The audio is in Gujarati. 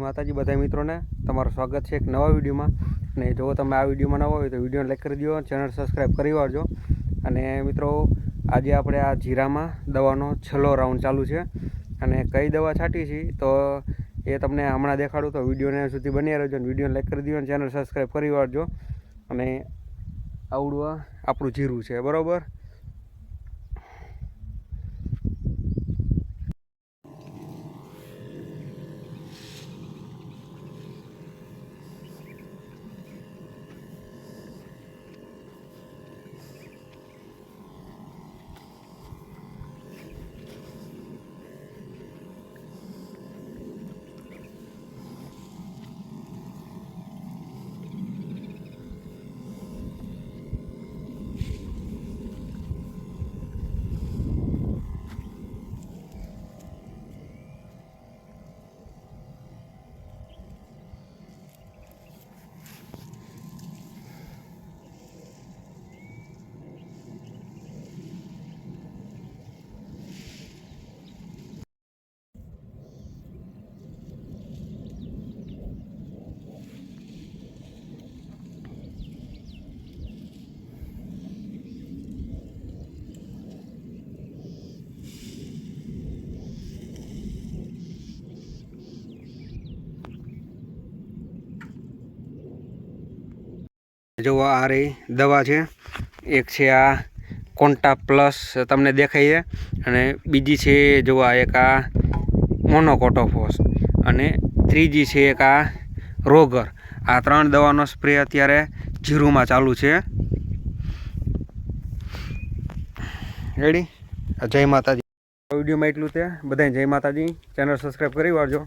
માતાજી બધા મિત્રોને તમારું સ્વાગત છે એક નવા વિડીયોમાં. અને જો તમે આ વિડીયોમાં નવા હોય તો વિડીયોને લાઈક કરી દો ચેનલ સબસ્ક્રાઈબ કરી વાળજો. અને મિત્રો, આજે આપણે આ જીરામાં દવાનો છેલ્લો રાઉન્ડ ચાલુ છે. અને કઈ દવા છાંટી છે, તો એ તમને હમણાં દેખાડું તો વિડીયોને સુધી બની રહેજો અને વિડીયોને લાઈક કરી દો અને ચેનલ સબસ્ક્રાઈબ કરી વાળજો. અને આવડું આપણું જીરું છે, બરાબર? જો આ રહી દવા છે. એક છે આ કોન્ટા પ્લસ તમને દેખાય છે. અને બીજી છે જો આ એક આ મોનોકોટોફોસ. અને ત્રીજી છે એક આ રોગર. આ ત્રણ દવાનો સ્પ્રે અત્યારે જીરુમાં ચાલુ છે. રેડી જય માતાજી. વિડીયોમાં એટલું તે બધાને જય માતાજી. ચેનલ સબસ્ક્રાઈબ કરી વાળજો.